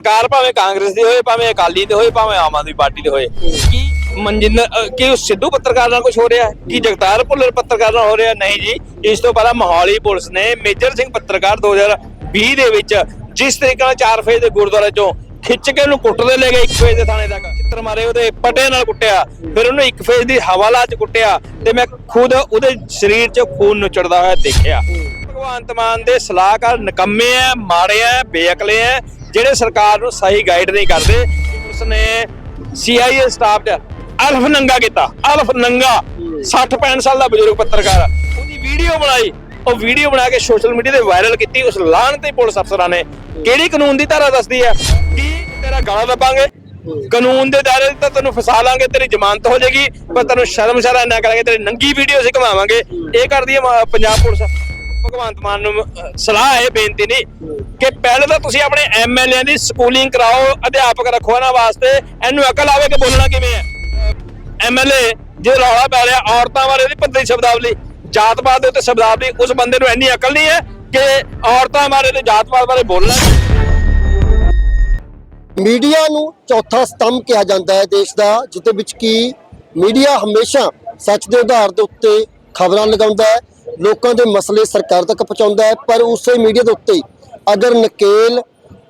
ਕਾਰ ਭਾਵੇਂ ਕਾਂਗਰਸ ਦੀ ਹੋਏ, ਭਾਵੇਂ ਅਕਾਲੀ ਦੇ ਹੋਏ, ਭਾਵੇਂ ਆਮ ਆਦਮੀ ਪਾਰਟੀ ਦੇ ਹੋਏ, ਕੀ ਮਨਜਿੰਦਰ ਕੀ ਸਿੱਧੂ ਪੱਤਰਕਾਰ ਨਾਲ ਕੁਝ ਹੋ ਰਿਹਾ? ਕੀ ਜਗਤਾਰ ਭੁੱਲਰ ਪੱਤਰਕਾਰ ਨਾਲ ਹੋ ਰਿਹਾ? ਨਹੀਂ ਜੀ, ਇਸ ਤੋਂ ਪਹਿਲਾਂ ਮੋਹਾਲੀ ਪੁਲਿਸ ਨੇ ਮੇਜਰ ਸਿੰਘ ਪੱਤਰਕਾਰ 2020 ਦੇ ਵਿੱਚ ਜਿਸ ਤਰੀਕੇ ਨਾਲ ਚਾਰ ਫੇਜ਼ ਦੇ ਗੁਰਦੁਆਰੇ ਚੋਂ ਖਿੱਚ ਕੇ ਉਹਨੂੰ ਕੁੱਟਦੇ ਲੈ ਗਏ ਇੱਕ ਫੇਜ਼ ਦੇ ਥਾਣੇ ਤੱਕ। ਚਿੱਤਰ ਮਾਰੇ ਉਹਦੇ, ਪੱਟੇ ਨਾਲ ਕੁੱਟਿਆ, ਫਿਰ ਉਹਨੂੰ ਇੱਕ ਫੇਜ਼ ਦੀ ਹਵਾਲਾ 'ਚ ਕੁੱਟਿਆ ਤੇ ਮੈਂ ਖੁਦ ਉਹਦੇ ਸਰੀਰ 'ਚ ਖੂਨ ਨੁਚੜਦਾ ਹੋਇਆ ਦੇਖਿਆ। ਭਗਵੰਤ ਮਾਨ ਦੇ ਸਲਾਹਕਾਰ ਨਕੰਮੇ ਆ, ਮਾੜੇ ਆ, ਬੇਅਕਲੇ ਆ ਜਿਹੜੇ ਸਰਕਾਰ ਨੂੰ ਸਹੀ ਗਾਈਡ ਨਹੀਂ ਕਰਦੇ, ਉਸਨੇ ਸੀਆਈਏ ਸਟਾਫ 'ਚ ਅਲਫ ਨੰਗਾ ਕੀਤਾ, ਅਲਫ ਨੰਗਾ 60 65 ਸਾਲ ਦਾ ਬਜ਼ੁਰਗ ਪੱਤਰਕਾਰ। ਉਹਦੀ ਵੀਡੀਓ ਬਣਾਈ, ਉਹ ਵੀਡੀਓ ਬਣਾ ਕੇ ਸੋਸ਼ਲ ਮੀਡੀਆ ਤੇ ਵਾਇਰਲ ਕੀਤੀ, ਉਸ ਲਾਹਨਤੀ ਪੁਲਿਸ ਅਫਸਰਾਂ ਨੇ। ਕਿਹੜੀ ਕਾਨੂੰਨ ਦੀ ਧਾਰਾ ਦੱਸਦੀ ਹੈ? ਕੀ ਤੇਰਾ ਗਾਲਾਂ ਦੱਬਾਂਗੇ? ਕਾਨੂੰਨ ਦੇ ਦਾਇਰੇ ਤਾਂ ਤੈਨੂੰ ਫਸਾ ਲਾਂਗੇ, ਤੇਰੀ ਜ਼ਮਾਨਤ ਹੋ ਜਾਏਗੀ, ਪਰ ਤੈਨੂੰ ਸ਼ਰਮ ਸ਼ਰਾ ਨਾ ਕਰਾਂਗੇ, ਤੇਰੀ ਨੰਗੀ ਵੀਡੀਓ ਅਸੀਂ ਘਮਾਵਾਂਗੇ। ਇਹ ਕਰਦੀ ਹੈ ਪੰਜਾਬ ਪੁਲਿਸ। ਭਗਵੰਤ ਮਾਨ ਨੂੰ ਸਲਾਹ ਹੈ, ਬੇਨਤੀ ਨਹੀਂ। ਕਿ ਪਹਿਲੇ ਤਾਂ ਤੁਸੀਂ ਆਪਣੇ ਐਮਐਲਏ ਦੀ ਸਕੂਲਿੰਗ ਕਰਾਓ, ਅਧਿਆਪਕ ਰੱਖੋ ਇਹਨਾਂ ਵਾਸਤੇ। ਇਹਨੂੰ ਅਕਲ ਆਵੇ ਕਿ ਬੋਲਣਾ ਕਿਵੇਂ ਹੈ? ਐਮਐਲਏ ਜੇ ਰੌਲਾ ਪੈ ਰਿਹਾ, ਔਰਤਾਂ ਬਾਰੇ ਉਹਦੀ ਪੱਧਰੀ ਸ਼ਬਦਾਵਲੀ, ਜਾਤ-ਪਾਤ ਦੇ ਉੱਤੇ ਸ਼ਬਦਾਵਲੀ, ਉਸ ਬੰਦੇ ਨੂੰ ਇੰਨੀ ਅਕਲ ਨਹੀਂ ਹੈ ਕਿ ਔਰਤਾਂ ਬਾਰੇ ਤੇ ਜਾਤ-ਪਾਤ ਬਾਰੇ ਬੋਲਣਾ ਮੀਡੀਆ ਨੂੰ ਚੌਥਾ ਸਤੰਭ ਕਿਹਾ ਜਾਂਦਾ ਹੈ ਦੇਸ਼ ਦਾ ਜਿੱਤੇ ਵਿੱਚ ਕੀ ਮੀਡੀਆ ਹਮੇਸ਼ਾ ਸੱਚ ਦੇ ਆਧਾਰ ਦੇ ਉੱਤੇ ਖਬਰਾਂ ਲਗਾਉਂਦਾ ਹੈ, ਲੋਕਾਂ ਦੇ ਮਸਲੇ ਸਰਕਾਰ ਤੱਕ ਪਹੁੰਚਾਉਂਦਾ ਹੈ, ਪਰ ਉਸੇ ਮੀਡੀਆ ਦੇ ਉੱਤੇ ਅਗਰ ਨਕੇਲ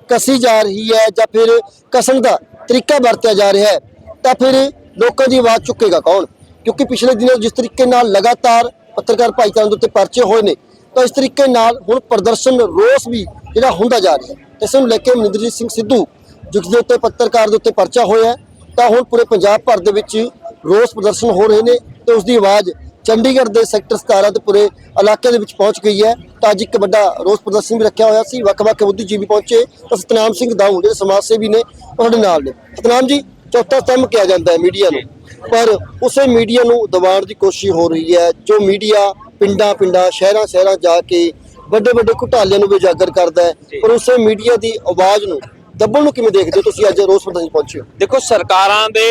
ਕਸੀ ਜਾ ਰਹੀ ਹੈ ਜਾਂ ਫਿਰ ਕਸਣ ਦਾ ਤਰੀਕਾ ਵਰਤਿਆ ਜਾ ਰਿਹਾ ਹੈ, ਤਾਂ ਫਿਰ ਲੋਕਾਂ ਦੀ ਆਵਾਜ਼ ਚੁੱਕੇਗਾ ਕੌਣ? ਕਿਉਂਕਿ ਪਿਛਲੇ ਦਿਨਾਂ ਜਿਸ ਤਰੀਕੇ ਨਾਲ ਲਗਾਤਾਰ ਪੱਤਰਕਾਰ ਭਾਈਚਾਰੇ ਦੇ ਉੱਤੇ ਪਰਚੇ ਹੋਏ ਨੇ, ਤਾਂ ਇਸ ਤਰੀਕੇ ਨਾਲ ਹੁਣ ਪ੍ਰਦਰਸ਼ਨ ਰੋਸ ਵੀ ਜਿਹੜਾ ਹੁੰਦਾ ਜਾ ਰਿਹਾ ਹੈ। ਇਸ ਨੂੰ ਲੈ ਕੇ ਮਨਿੰਦਰਜੀਤ ਸਿੰਘ ਸਿੱਧੂ, ਜਿਸ ਦੇ ਉੱਤੇ ਪੱਤਰਕਾਰ ਦੇ ਉੱਤੇ ਪਰਚਾ ਹੋਇਆ ਤਾਂ ਹੁਣ ਪੂਰੇ ਪੰਜਾਬ ਭਰ ਦੇ ਵਿੱਚ ਰੋਸ ਪ੍ਰਦਰਸ਼ਨ ਹੋ ਰਹੇ ਨੇ ਤੇ ਉਸ ਦੀ ਆਵਾਜ਼ ਚੰਡੀਗੜ੍ਹ ਦੇ ਸੈਕਟਰ 17 ਦੇ ਪੂਰੇ ਇਲਾਕੇ ਦੇ ਵਿੱਚ ਪਹੁੰਚ ਗਈ ਹੈ। ਤਾਂ ਅੱਜ ਇੱਕ ਵੱਡਾ ਰੋਸ ਪ੍ਰਦਰਸ਼ਨ ਵੀ ਰੱਖਿਆ ਹੋਇਆ ਸੀ। ਵੱਖ-ਵੱਖ ਬੁੱਧੀਜੀਵੀ ਪਹੁੰਚੇ। ਤਾਂ ਸਤਨਾਮ ਸਿੰਘ ਦਾਊ ਜਿਹੜੇ ਸਮਾਜ ਸੇਵੀ ਨੇ, ਉਹ ਸਾਡੇ ਨਾਲ ਨੇ। ਸਤਨਾਮ ਜੀ, ਚੌਥਾ ਸਤੰਭ ਕਿਹਾ ਜਾਂਦਾ ਹੈ ਮੀਡੀਆ ਨੂੰ। ਪਰ ਉਸੇ ਮੀਡੀਆ ਨੂੰ ਦਬਾਉਣ ਦੀ ਕੋਸ਼ਿਸ਼ ਹੋ ਰਹੀ ਹੈ, ਜੋ ਮੀਡੀਆ ਪਿੰਡਾਂ ਪਿੰਡਾਂ, ਸ਼ਹਿਰਾਂ ਸ਼ਹਿਰਾਂ ਜਾ ਕੇ ਵੱਡੇ ਵੱਡੇ ਘੁਟਾਲਿਆਂ ਨੂੰ ਵੀ ਉਜਾਗਰ ਕਰਦਾ ਹੈ। ਪਰ ਉਸੇ ਮੀਡੀਆ ਦੀ ਆਵਾਜ਼ ਨੂੰ ਦੱਬਣ ਨੂੰ ਕਿਵੇਂ ਦੇਖਦੇ ਹੋ ਤੁਸੀਂ ਅੱਜ ਰੋਸ ਪ੍ਰਦਰਸ਼ਨ ਪਹੁੰਚੇ ਹੋ? ਦੇਖੋ ਸਰਕਾਰਾਂ ਦੇ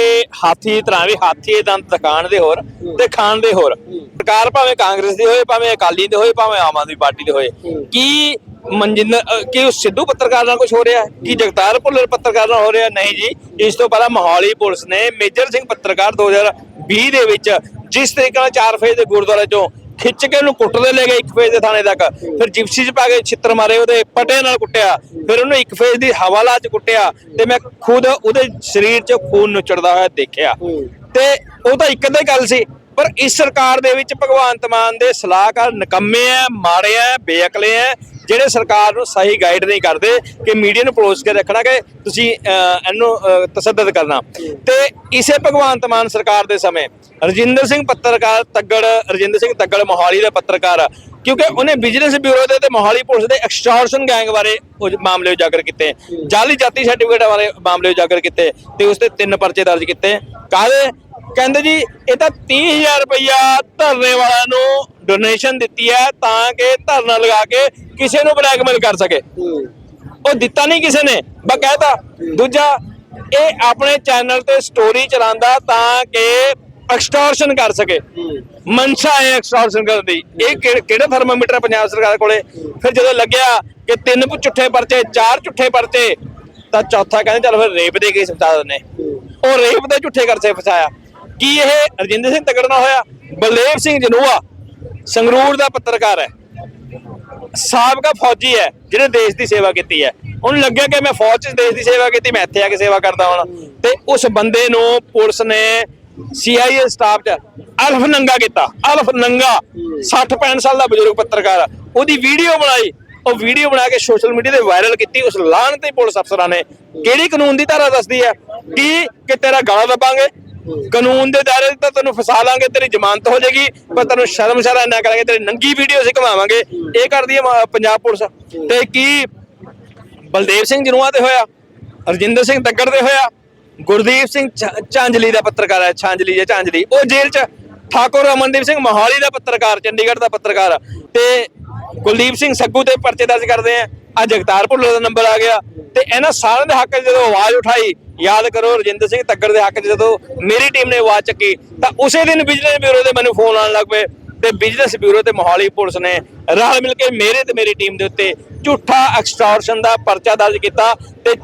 ਹਾਥੀ ਤਰ੍ਹਾਂ ਵੀ ਹਾਥੀ ਦੰਦ ਦਿਖਾਣ ਦੇ ਹੋਰ ਤੇ ਖਾਣ ਦੇ ਹੋਰ। ਸਰਕਾਰ ਭਾਵੇਂ ਕਾਂਗਰਸ ਦੀ ਹੋਏ ਭਾਵੇਂ ਅਕਾਲੀ ਦੇ ਹੋਏ ਭਾਵੇਂ ਆਮ ਆਦਮੀ ਪਾਰਟੀ ਦੇ ਹੋਏ ਕੀ ਮਨਜਿੰਦਰ ਕੀ ਉਹ ਸਿੱਧੂ ਪੱਤਰਕਾਰ ਨਾਲ ਕੁਝ ਹੋ ਰਿਹਾ? ਹੈ ਕੀ ਜਗਤਾਰ ਭੁੱਲਰ ਪੱਤਰਕਾਰ ਨਾਲ ਹੋ ਰਿਹਾ? ਨਹੀਂ ਜੀ। ਇਸ ਤੋਂ ਪਹਿਲਾਂ ਮੋਹਾਲੀ ਪੁਲਿਸ ਨੇ ਮੇਜਰ ਸਿੰਘ ਪੱਤਰਕਾਰ 2020 ਦੇ ਵਿੱਚ ਜਿਸ ਤਰੀਕੇ ਨਾਲ ਚਾਰ ਫੇਜ਼ ਦੇ ਗੁਰਦੁਆਰੇ ਚੋਂ ਖਿੱਚ ਕੇ ਉਹਨੂੰ ਕੁੱਟਦੇ ਲੈ ਗਏ ਇੱਕ ਫੇਜ਼ ਦੇ ਥਾਣੇ ਤੱਕ। ਫਿਰ ਜਿਪਸੀ 'ਚ ਪਾ ਕੇ ਛਿੱਤਰ ਮਾਰੇ ਉਹਦੇ ਪੱਟੇ ਨਾਲ ਕੁੱਟਿਆ। ਫਿਰ ਉਹਨੂੰ ਇੱਕ ਫੇਜ਼ ਦੀ ਹਵਾਲਾ 'ਚ ਕੁੱਟਿਆ ਤੇ ਮੈਂ ਖੁਦ ਉਹਦੇ ਸਰੀਰ 'ਚ ਖੂਨ ਨੁਚੜਦਾ ਹੋਇਆ ਦੇਖਿਆ। ਤੇ ਉਹ ਤਾਂ ਇੱਕ ਅੱਧੀ ਗੱਲ ਸੀ ਪਰ ਇਸ ਸਰਕਾਰ ਦੇ ਵਿੱਚ ਭਗਵੰਤ ਮਾਨ ਦੇ ਸਲਾਹਕਾਰ ਨਕੰਮੇ ਆ ਮਾੜੇ ਆ ਬੇਅਕਲੇ ਆ ਜਿਹੜੇ ਸਰਕਾਰ ਨੂੰ ਸਹੀ ਗਾਈਡ ਨਹੀਂ ਕਰਦੇ ਕਿ ਮੀਡੀਆ ਨੂੰ ਪਲੋਸ ਕੇ ਰੱਖਣਾ ਕਿ ਤੁਸੀਂ ਅਹ, ਇਹਨੂੰ ਅਹ, ਤਸੱਦਦ ਕਰਨਾ। ਤੇ ਇਸੇ ਭਗਵੰਤ ਮਾਨ ਸਰਕਾਰ ਦੇ ਸਮੇਂ ਰਜਿੰਦਰ ਸਿੰਘ ਪੱਤਰਕਾਰ ਤੱਗੜ ਰਜਿੰਦਰ ਸਿੰਘ ਤੱਗੜ ਮੋਹਾਲੀ ਦਾ ਪੱਤਰਕਾਰ ਆ, ਕਿਉਂਕਿ ਉਹਨੇ ਬਿਜ਼ਨਸ ਬਿਊਰੋ ਦੇ ਤੇ ਮੋਹਾਲੀ ਪੁਲਿਸ ਦੇ ਐਕਸਟੋਰਸ਼ਨ ਗੈਂਗ ਬਾਰੇ ਮਾਮਲੇ ਉਜਾਗਰ ਕੀਤੇ। ਜਾਲੀ ਜਾਤੀ ਸਰਟੀਫਿਕੇਟ ਬਾਰੇ ਮਾਮਲੇ ਉਜਾਗਰ ਕੀਤੇ ਤੇ ਉਸ ਤੇ ਤਿੰਨ ਪਰਚੇ ਦਰਜ ਕੀਤੇ। ਕਾਹਦੇ? ਕਹਿੰਦੇ ਜੀ ਇਹ ਤਾਂ 30000 ਰੁਪਇਆ ਧਰਨੇ ਵਾਲਿਆਂ ਨੂੰ ਡੋਨੇਸ਼ਨ ਦਿੱਤੀ ਹੈ ਤਾਂ ਕਿ ਧਰਨਾ ਲਗਾ ਕੇ ਕਿਸੇ ਨੂੰ ਬਲੈਕਮੇਲ ਕਰ ਸਕੇ। ਉਹ ਦਿੱਤਾ ਨਹੀਂ ਕਿਸੇ ਨੇ ਬਕਾਇਦਾ ਦੂਜਾ ਇਹ ਆਪਣੇ ਚੈਨਲ ਤੇ ਸਟੋਰੀ ਚਲਾਉਂਦਾ ਤਾਂ ਕਿ ਐਕਸਟੋਰਸ਼ਨ ਕਰ ਸਕੇ। ਮਨਸ਼ਾ ਹੈ ਐਕਸਟੋਰਸ਼ਨ ਕਰਨ ਦੀ। ਇਹ ਕਿਹੜੇ ਕਿਹੜੇ ਪੰਜਾਬ ਸਰਕਾਰ ਕੋਲੇ? ਫਿਰ ਜਦੋਂ ਲੱਗਿਆ ਕਿ ਤਿੰਨ ਕੁ ਝੁੱਠੇ ਪਰਚੇ, ਚਾਰ ਝੁੱਠੇ ਪਰਚੇ, ਤਾਂ ਚੌਥਾ ਕਹਿੰਦੇ ਚੱਲ ਫਿਰ ਰੇਪ ਦੇ ਕੇਸ ਫਸਾ ਦਿੰਦੇ। ਉਹ ਰੇਪ ਦੇ ਝੁੱਠੇ ਕਰਸੇ ਫਸਾਇਆ। ਕੀ ਇਹ ਰਜਿੰਦਰ ਸਿੰਘ ਤਗੜ ਹੋਇਆ? ਬਲਦੇਵ ਸਿੰਘ ਜਨੂਆ ਸੰਗਰੂਰ ਦਾ ਪੱਤਰਕਾਰ ਹੈ। ਸਾਬਕਾ ਫੌਜੀ ਹੈ, ਜਿਹਨੇ ਦੇਸ਼ ਦੀ ਸੇਵਾ ਕੀਤੀ ਹੈ। ਉਹਨੂੰ ਲੱਗਿਆ ਕਿ ਮੈਂ ਫੌਜ 'ਚ ਦੇਸ਼ ਦੀ ਸੇਵਾ ਕੀਤੀ, ਮੈਂ ਇੱਥੇ ਆ ਕੇ ਸੇਵਾ ਕਰਦਾ ਹਾਂ। ਤੇ ਉਸ ਬੰਦੇ ਨੂੰ ਪੁਲਿਸ ਨੇ ਸੀਆਈਏ ਸਟਾਫ 'ਚ ਅਲਫ ਨੰਗਾ ਕੀਤਾ, ਅਲਫ ਨੰਗਾ 60 65 ਸਾਲ ਦਾ ਬਜ਼ੁਰਗ ਪੱਤਰਕਾਰ, ਉਹਦੀ ਵੀਡੀਓ ਬਣਾਈ, ਉਹ ਵੀਡੀਓ ਬਣਾ ਕੇ ਸੋਸ਼ਲ ਮੀਡੀਆ ਤੇ ਵਾਇਰਲ ਕੀਤੀ, ਉਸ ਲਾਹਨਤੀ ਪੁਲਿਸ ਅਫਸਰਾਂ ਨੇ। ਕਿਹੜੀ ਕਾਨੂੰਨ ਦੀ ਧਾਰਾ ਦੱਸਦੀ ਹੈ? ਕੀ ਕਿ ਤੇਰਾ ਗਾਲਾਂ ਦੱਬਾਂਗੇ? ਕਾਨੂੰਨ ਦੇ ਦਾਇਰੇ ਤਾਂ ਤੈਨੂੰ ਫਸਾ ਲਾਂਗੇ, ਤੇਰੀ ਜ਼ਮਾਨਤ ਹੋ ਜਾਏਗੀ, ਪਰ ਤੈਨੂੰ ਸ਼ਰਮਸ਼ਾਰਾ ਨਾ ਕਰਾਂਗੇ, ਤੇਰੀ ਨੰਗੀ ਵੀਡੀਓ ਅਸੀਂ ਘਮਾਵਾਂਗੇ। ਇਹ ਕਰਦੀ ਹੈ ਪੰਜਾਬ ਪੁਲਿਸ। ਤੇ ਕੀ ਬਲਦੇਵ ਸਿੰਘ ਜਨੂਆ ਤੇ ਹੋਇਆ? ਰਜਿੰਦਰ ਸਿੰਘ ਤੱਕੜ ਤੇ ਹੋਇਆ? ਗੁਰਦੀਪ ਸਿੰਘ ਝ- ਝਾਂਜਲੀ ਦਾ ਪੱਤਰਕਾਰ ਹੈ, ਛਾਂਜਲੀ ਜਾਂ ਝਾਂਜਲੀ ਉਹ ਜੇਲ੍ਹ 'ਚ ਠਾਕੁਰ ਅਮਨਦੀਪ ਸਿੰਘ ਮੋਹਾਲੀ ਦਾ ਪੱਤਰਕਾਰ, ਚੰਡੀਗੜ੍ਹ ਦਾ ਪੱਤਰਕਾਰ। ਤੇ ਕੁਲਦੀਪ ਸਿੰਘ ਸੱਗੂ ਤੇ ਪਰਚੇ ਦਰਜ ਕਰਦੇ ਆ। ਆ ਜਗਤਾਰ ਭੁੱਲਰ ਦਾ ਨੰਬਰ ਆ ਗਿਆ। ਤੇ ਇਹਨਾਂ ਸਾਰਿਆਂ ਦੇ ਹੱਕ 'ਚ ਜਦੋਂ ਆਵਾਜ਼ ਉਠਾਈ, ਯਾਦ ਕਰੋ ਰਜਿੰਦਰ ਸਿੰਘ ਤੱਗੜ ਦੇ ਹੱਕ 'ਚ ਜਦੋਂ ਮੇਰੀ ਟੀਮ ਨੇ ਆਵਾਜ਼ ਚੱਕੀ, ਤਾਂ ਉਸੇ ਦਿਨ ਵਿਜੀਲੈਂਸ ਬਿਊਰੋ ਦੇ ਮੈਨੂੰ ਫੋਨ ਆਉਣ ਲੱਗ ਪਏ। ਤੇ ਬਿਜ਼ਨਸ ਬਿਊਰੋ ਤੇ ਮੋਹਾਲੀ ਪੁਲਿਸ ਨੇ ਰਲ ਮਿਲ ਕੇ ਮੇਰੇ ਤੇ ਮੇਰੀ ਟੀਮ ਦੇ ਉੱਤੇ ਝੂਠਾ ਐਕਸਟੋਰਸ਼ਨ ਦਾ ਪਰਚਾ ਦਰਜ ਕੀਤਾ ਤੇ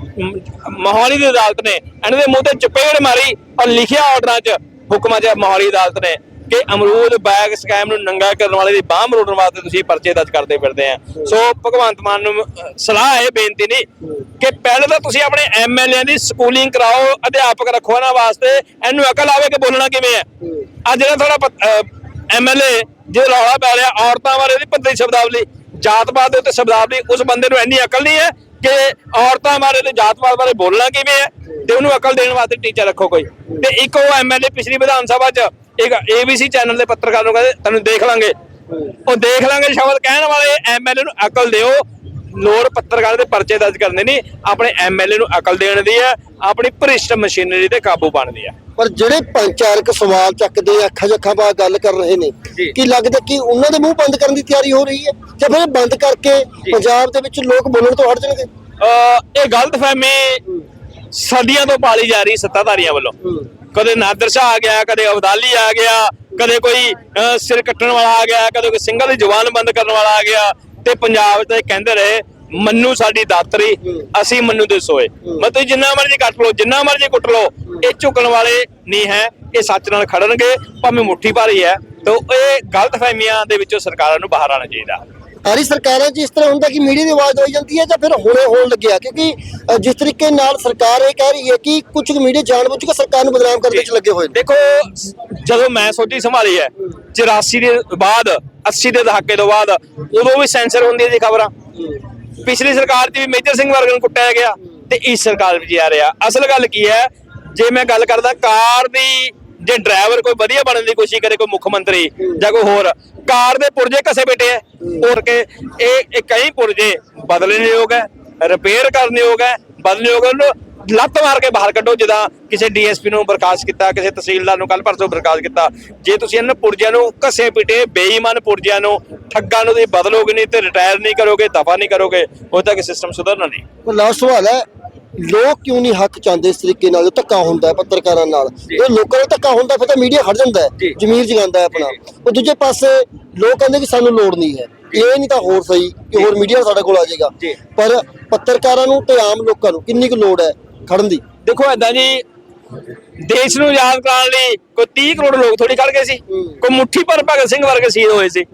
ਮੋਹਾਲੀ ਦੀ ਅਦਾਲਤ ਨੇ ਇਹਨਾਂ ਦੇ ਮੂੰਹ ਤੇ ਚਪੇੜ ਮਾਰੀ ਔਰ ਲਿਖਿਆ ਆਰਡਰਾਂ 'ਚ ਹੁਕਮਾਂ 'ਚ ਮੋਹਾਲੀ ਅਦਾਲਤ ਨੇ ਕਿ ਅਮਰੂਦ ਬੈਗ ਸਕੈਮ ਨੂੰ ਨੰਗਾ ਕਰਨ ਵਾਲੇ ਦੀ ਬਾਹ ਮਰੋੜਨ ਵਾਸਤੇ ਤੁਸੀਂ ਪਰਚੇ ਦਰਜ ਕਰਦੇ ਫਿਰਦੇ ਆ। ਸੋ ਭਗਵੰਤ ਮਾਨ ਨੂੰ ਸਲਾਹ ਹੈ, ਬੇਨਤੀ ਨਹੀਂ, ਕਿ ਪਹਿਲੇ ਤਾਂ ਤੁਸੀਂ ਆਪਣੇ ਐਮਐਲਏ ਦੀ ਸਕੂਲਿੰਗ ਕਰਾਓ, ਅਧਿਆਪਕ ਰੱਖੋ ਇਹਨਾਂ ਵਾਸਤੇ, ਇਹਨੂੰ ਅਕਲ ਆਵੇ ਕਿ ਬੋਲਣਾ ਕਿਵੇਂ ਹੈ। ਅੱਜ ਜਿਹੜਾ ਤੁਹਾਡਾ ਐਮਐਲਏ ਜੇ ਰੌਲਾ ਪੈ ਰਿਹਾ, ਔਰਤਾਂ ਬਾਰੇ ਦੀ ਪੱਤਰੀ ਸ਼ਬਦਾਵਲੀ। ਜਾਤ-ਪਾਤ ਦੇ ਉੱਤੇ ਸ਼ਬਦਾਵਲੀ, ਉਸ ਬੰਦੇ ਨੂੰ ਇੰਨੀ ਅਕਲ ਨਹੀਂ ਹੈ ਕਿ ਔਰਤਾਂ ਬਾਰੇ ਤੇ ਜਾਤ-ਪਾਤ ਬਾਰੇ ਬੋਲਣਾ ਕਿਵੇਂ ਹੈ ਤੇ ਉਹਨੂੰ ਅਕਲ ਦੇਣ ਵਾਸਤੇ ਟੀਚਰ ਰੱਖੋ ਕੋਈ। ਤੇ ਇੱਕ ਉਹ ਐਮਐਲਏ ਪਿਛਲੀ ਵਿਧਾਨ ਸਭਾ 'ਚ, ਇੱਕ ਏਬੀਸੀ ਚੈਨਲ ਦੇ ਪੱਤਰਕਾਰ ਨੂੰ ਕਹਿੰਦੇ ਤੁਹਾਨੂੰ ਦੇਖ ਲਾਂਗੇ। ਉਹ ਦੇਖ ਲਾਂਗੇ ਸ਼ਬਦ ਕਹਿਣ ਵਾਲੇ ਐਮਐਲਏ ਨੂੰ ਅਕਲ ਦਿਓ ਲੋੜ ਪੱਤਰਕਾਰ ਦੇ ਪਰਚੇ ਦਰਜ ਕਰਨੇ ਨਹੀਂ ਆਪਣੇ ਐਮਐਲਏ ਨੂੰ ਅਕਲ ਦੇਣ ਦੀ ਹੈ ਆਪਣੀ ਭ੍ਰਿਸ਼ਟ ਮਸ਼ੀਨਰੀ ਤੇ ਕਾਬੂ ਪਾਉਣ ਦੀ ਹੈ। ਪਰ ਜਿਹੜੇ ਪੰਚਾਇਤਕ ਸਵਾਲ ਚੱਕਦੇ ਅੱਖਾਂ ਜੱਖਾਂ ਪਾ ਗੱਲ ਕਰ ਰਹੇ ਨੇ। ਕੀ ਲੱਗਦਾ ਕਿ ਉਹਨਾਂ ਦੇ ਮੂੰਹ ਬੰਦ ਕਰਨ ਦੀ ਤਿਆਰੀ ਹੋ ਰਹੀ ਹੈ? ਜਾਂ ਫਿਰ ਬੰਦ ਕਰਕੇ ਪੰਜਾਬ ਦੇ ਵਿੱਚ ਲੋਕ ਬੋਲਣ ਤੋਂ ਹਟ ਜਾਣਗੇ? ਇਹ ਗਲਤਫਹਿਮੀ ਸਦੀਆਂ ਤੋਂ ਪਾਲੀ ਜਾ ਰਹੀ ਸੱਤਾਧਾਰੀਆਂ ਵੱਲੋਂ। ਕਦੇ ਨਾਦਰ ਸ਼ਾਹ ਆ ਗਿਆ ਕਦੇ ਅਬਦਾਲੀ ਆ ਗਿਆ ਕਦੇ ਕੋਈ ਸਿਰ ਕੱਟਣ ਵਾਲਾ ਆ ਗਿਆ ਕਦੇ ਕੋਈ ਸਿੰਘਾਂ ਦੀ ਜ਼ੁਬਾਨ ਬੰਦ ਕਰਨ ਵਾਲਾ ਆ ਗਿਆ ਤੇ ਪੰਜਾਬ ਤੇ ਕਹਿੰਦੇ ਰਹੇ, ਮੰਨੂ ਸਾਡੀ ਦਾਤਰੀ, ਅਸੀਂ ਮੰਨੂ ਦੇ ਸੋਏ। ਮਤਲਬ ਜਿੰਨਾ ਮਰਜ਼ੀ ਕੱਟ ਲੋ ਜਿੰਨਾ ਮਰਜ਼ੀ ਕੁੱਟ ਲੋ ਇਹ ਝੁਕਣ ਵਾਲੇ ਨਹੀਂ ਹੈ, ਇਹ ਸੱਚ ਨਾਲ ਖੜਨਗੇ, ਭਾਵੇਂ ਮੁੱਠੀ ਭਾਰੀ ਹੈ। ਤਾਂ ਇਹ ਗਲਤਫਹਿਮੀਆਂ ਦੇ ਵਿੱਚੋਂ ਸਰਕਾਰਾਂ ਨੂੰ ਬਾਹਰ ਆਉਣਾ ਚਾਹੀਦਾ। ਸਾਰੀ ਸਰਕਾਰਾਂ 'ਚ ਇਸ ਤਰ੍ਹਾਂ ਹੁੰਦਾ ਕਿ ਮੀਡੀਆ ਦੀ ਆਵਾਜ਼ ਦਵਾਈ ਜਾਂਦੀ ਹੈ ਜਾਂ ਫਿਰ ਹੁਣੇ ਹੋਣ ਲੱਗਿਆ ਕਿਉਂਕਿ ਜਿਸ ਤਰੀਕੇ ਨਾਲ ਸਰਕਾਰ ਇਹ ਕਹਿ ਰਹੀ ਹੈ ਕਿ ਕੁਝ ਮੀਡੀਆ ਜਾਣਬੁੱਝ ਕੇ ਸਰਕਾਰ ਨੂੰ ਬਦਨਾਮ ਕਰਨ ਵਿੱਚ ਲੱਗੇ ਹੋਏ ਨੇ। ਦੇਖੋ ਜਦੋਂ ਮੈਂ ਸੋਚੀ ਸੰਭਾਲੀ ਹੈ 84 ਦੇ ਬਾਅਦ 80 ਦੇ ਦਹਾਕੇ ਤੋਂ ਬਾਅਦ ਉਦੋਂ ਵੀ ਸੈਂਸਰ ਹੁੰਦੀਆਂ ਸੀ ਖਬਰਾਂ। ਪਿਛਲੀ ਸਰਕਾਰ 'ਚ ਵੀ ਮੇਜਰ ਸਿੰਘ ਵਰਗੇ ਨੂੰ ਕੁੱਟਿਆ ਗਿਆ ਤੇ ਇਸ ਸਰਕਾਰ ਵਿੱਚ ਆ ਰਿਹਾ। ਅਸਲ ਗੱਲ ਕੀ ਹੈ ਜੇ ਮੈਂ ਗੱਲ ਕਰਦਾ ਕਾਰ ਦੀ ਜੇ ਡਰਾਈਵਰ ਕੋਈ ਵਧੀਆ ਬਣਨ ਦੀ ਕੋਸ਼ਿਸ਼ ਕਰੇ, ਕੋਈ ਮੁੱਖ ਮੰਤਰੀ ਜਾਂ ਕੋਈ ਹੋਰ, ਕਾਰ ਦੇ ਪੁਰਜੇ ਕਸੇ ਬੈਠੇ ਐ ਹੋਰ ਕੇ ਇਹ ਇਹ ਕਈ ਪੁਰਜੇ ਬਦਲਣੇ ਯੋਗ ਹੈ ਰਿਪੇਅਰ ਕਰਨੇ ਯੋਗ ਹੈ, ਬਦਲਣੇ ਯੋਗ ਲੱਤ ਮਾਰ ਕੇ ਬਾਹਰ ਕੱਢੋ, ਜਿੱਦਾਂ ਕਿਸੇ ਡੀਐਸਪੀ ਨੂੰ ਬਰਖਾਸਤ ਕੀਤਾ, ਕਿਸੇ ਤਹਿਸੀਲਦਾਰ ਨੂੰ ਕੱਲ ਪਰਸੋਂ ਬਰਖਾਸਤ ਕੀਤਾ। ਜੇ ਤੁਸੀਂ ਇਹਨਾਂ ਪੁਰਜਿਆਂ ਨੂੰ ਘਸੇ ਪਿਟੇ, ਬੇਈਮਾਨ ਪੁਰਜਿਆਂ ਨੂੰ, ਠੱਗਾਂ ਨੂੰ ਤੁਸੀਂ ਬਦਲੋਗੇ ਨਹੀਂ ਤੇ ਰਿਟਾਇਰ ਨਹੀਂ ਕਰੋਗੇ, ਦਫਾ ਨਹੀਂ ਕਰੋਗੇ, ਉਹ ਤੱਕ ਸਿਸਟਮ ਸੁਧਰਨਾ ਨਹੀਂ। ਲਾਸਟ ਸਵਾਲ ਹੈ? ਲੋਕ ਕਿਉਂ ਨਹੀਂ ਹੱਕ ਚਾਹੁੰਦੇ ਇਸ ਤਰੀਕੇ ਨਾਲ? ਧੱਕਾ ਹੁੰਦਾ ਹੈ ਪੱਤਰਕਾਰਾਂ ਨਾਲ। ਜੇ। ਲੋਕਾਂ ਨੂੰ ਧੱਕਾ ਹੁੰਦਾ ਫਿਰ ਤਾਂ ਮੀਡੀਆ ਖੜ ਜਾਂਦਾ ਹੈ। ਜ਼ਮੀਰ ਜਗਾਉਂਦਾ ਹੈ ਆਪਣਾ। ਉਹ ਦੂਜੇ ਪਾਸੇ ਲੋਕ ਕਹਿੰਦੇ ਕਿ ਸਾਨੂੰ ਲੋੜ ਨਹੀਂ ਹੈ। ਇਹ ਨਹੀਂ ਤਾਂ ਹੋਰ ਸਹੀ ਕਿ ਹੋਰ ਮੀਡੀਆ ਸਾਡੇ ਕੋਲ ਆ ਜਾਏਗਾ। ਪਰ ਪੱਤਰਕਾਰਾਂ ਨੂੰ ਤੇ ਆਮ ਲੋਕਾਂ ਨੂੰ ਕਿੰਨੀ ਕੁ ਲੋੜ ਹੈ ਖੜਨ ਦੀ? ਦੇਖੋ ਏਦਾਂ ਜੀ ਦੇਸ਼ ਨੂੰ ਆਜ਼ਾਦ ਕਰਾਉਣ ਲਈ ਕੋਈ 30 ਕਰੋੜ ਲੋਕ ਥੋੜੀ ਖੜ ਗਏ ਸੀ। ਕੋਈ ਮੁੱਠੀ ਭਰ ਭਗਤ ਸਿੰਘ ਵਰਗੇ ਸ਼ਹੀਦ ਹੋਏ ਸੀ।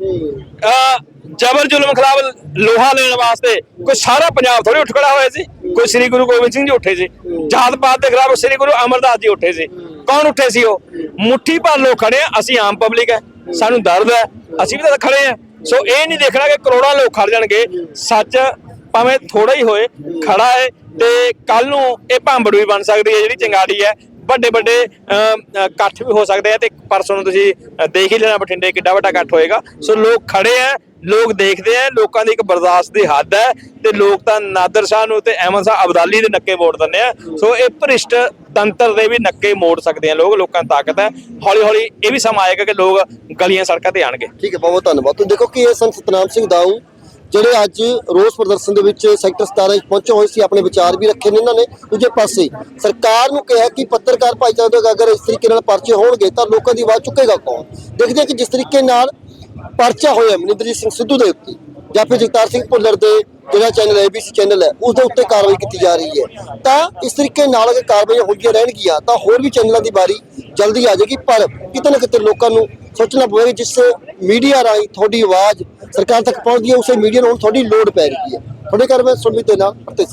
ਜਬਰ ਜ਼ੁਲਮ ਖਿਲਾਫ ਲੋਹਾ ਲੈਣ ਵਾਸਤੇ ਕੋਈ ਸਾਰਾ ਪੰਜਾਬ ਥੋੜੀ ਉੱਠ ਖੜਾ ਹੋਇਆ ਸੀ। ਕੋਈ ਸ੍ਰੀ ਗੁਰੂ ਗੋਬਿੰਦ ਸਿੰਘ ਜੀ ਉੱਠੇ ਸੀ। ਜਾਤ ਪਾਤ ਦੇ ਖਿਲਾਫ ਸ੍ਰੀ ਗੁਰੂ ਅਮਰਦਾਸ ਜੀ ਉੱਠੇ ਸੀ। ਕੌਣ ਉੱਠੇ ਸੀ ਉਹ? ਮੁੱਠੀ ਭਰ ਲੋਕ ਖੜੇ ਆ ਅਸੀਂ ਆਮ ਪਬਲਿਕ ਹੈ ਸਾਨੂੰ ਦਰਦ ਹੈ ਅਸੀਂ ਵੀ ਤਾਂ ਖੜੇ ਆ। ਸੋ ਇਹ ਨਹੀਂ ਦੇਖਣਾ ਕਿ ਕਰੋੜਾਂ ਲੋਕ ਖੜ ਜਾਣਗੇ। ਸੱਚ ਭਾਵੇਂ ਥੋੜਾ ਹੀ ਹੋਏ ਖੜਾ ਹੈ ਤੇ ਕੱਲ ਨੂੰ ਇਹ ਭਾਂਬੜ ਵੀ ਬਣ ਸਕਦੀ ਹੈ ਜਿਹੜੀ ਚੰਗਾੜੀ ਹੈ। ਵੱਡੇ ਵੱਡੇ ਅਮ, ਇਕੱਠ ਵੀ ਹੋ ਸਕਦੇ ਆ ਤੇ ਪਰਸੋਂ ਨੂੰ ਤੁਸੀਂ ਦੇਖ ਹੀ ਲੈਣਾ ਬਠਿੰਡੇ ਕਿੱਡਾ ਵੱਡਾ ਇਕੱਠ ਹੋਏਗਾ। ਸੋ ਲੋਕ ਖੜੇ ਆ ਲੋਕ ਦੇਖਦੇ ਆ, ਲੋਕਾਂ ਦੀ ਇੱਕ ਬਰਦਾਸ਼ਤ ਦੀ ਹੱਦ ਹੈ ਤੇ ਲੋਕ ਤਾਂ ਨਾਦਰ ਸ਼ਾਹ ਨੂੰ ਤੇ ਅਹਿਮਦ ਸ਼ਾਹ ਅਬਦਾਲੀ ਦੇ ਨੱਕੇ ਮੋੜ ਦਿੰਦੇ ਆ। ਸੋ ਇਹ ਭ੍ਰਿਸ਼ਟ ਤੰਤਰ ਦੇ ਵੀ ਨੱਕੇ ਮੋੜ ਸਕਦੇ ਆ ਲੋਕ, ਲੋਕਾਂ ਦੀ ਤਾਕਤ ਹੈ। ਹੌਲੀ ਹੌਲੀ ਇਹ ਵੀ ਸਮਾਂ ਆਏਗਾ ਕਿ ਲੋਕ ਗਲੀਆਂ ਸੜਕਾਂ ਤੇ ਆਣਗੇ ਠੀਕ ਹੈ, ਬਹੁਤ ਬਹੁਤ ਧੰਨਵਾਦ। ਤੁਸੀਂ ਦੇਖੋ ਕਿ ਇਹ ਸੰਤ ਸਤਨਾਮ ਸਿੰਘ ਦਾਊ, ਜਿਹੜੇ ਅੱਜ ਰੋਸ ਪ੍ਰਦਰਸ਼ਨ ਦੇ ਵਿੱਚ ਸੈਕਟਰ 17 ਵਿੱਚ ਪਹੁੰਚੇ ਹੋਏ ਸੀ, ਆਪਣੇ ਵਿਚਾਰ ਵੀ ਰੱਖੇ ਨੇ ਇਹਨਾਂ ਨੇ। ਦੂਜੇ ਪਾਸੇ, ਸਰਕਾਰ ਨੂੰ ਕਿਹਾ ਕਿ ਪੱਤਰਕਾਰ ਭਾਈਚਾਰੇ ਦੇ ਅਗਰ ਇਸ ਤਰੀਕੇ ਨਾਲ ਪਰਚੇ ਹੋਣਗੇ, ਤਾਂ ਲੋਕਾਂ ਦੀ ਆਵਾਜ਼ ਚੁੱਕੇਗਾ ਕੌਣ? ਦੇਖਦੇ ਕਿ ਜਿਸ ਤਰੀਕੇ ਨਾਲ ਪਰਚਾ ਹੋਇਆ ਮਨਿੰਦਰਜੀਤ ਸਿੰਘ ਸਿੱਧੂ ਦੇ ਉੱਤੇ, ਜਾਂ ਫਿਰ ਜਗਤਾਰ ਸਿੰਘ ਭੁੱਲਰ ਦੇ ਜਿਹੜਾ ਚੈਨਲ ਹੈ ABC ਚੈਨਲ ਹੈ, ਉਸ ਦੇ ਉੱਤੇ ਕਾਰਵਾਈ ਕੀਤੀ ਜਾ ਰਹੀ ਹੈ। ਤਾਂ ਇਸ ਤਰੀਕੇ ਨਾਲ ਅਗਰ ਕਾਰਵਾਈਆਂ ਹੁੰਦੀਆਂ ਰਹਿਣਗੀਆਂ, ਤਾਂ ਹੋਰ ਵੀ ਚੈਨਲਾਂ ਦੀ ਵਾਰੀ ਜਲਦੀ ਆ ਜਾਏਗੀ, ਪਰ ਕਿਤੇ ਨਾ ਕਿਤੇ ਲੋਕਾਂ ਨੂੰ ਸੋਚਣਾ ਪਵੇਗਾ ਜਿਸ ਮੀਡੀਆ ਰਾਹੀਂ ਤੁਹਾਡੀ ਆਵਾਜ਼ ਸਰਕਾਰ ਤੱਕ ਪਹੁੰਚਦੀ ਹੈ, ਉਸੇ ਮੀਡੀਆ ਨੂੰ ਹੁਣ ਤੁਹਾਡੀ ਲੋੜ ਪੈ ਰਹੀ ਹੈ। ਤੁਹਾਡੇ ਘਰ ਮੈਂ ਸੁਣਵੀ ਦੇ ਨਾਲ ਪ੍ਰਤੀਕ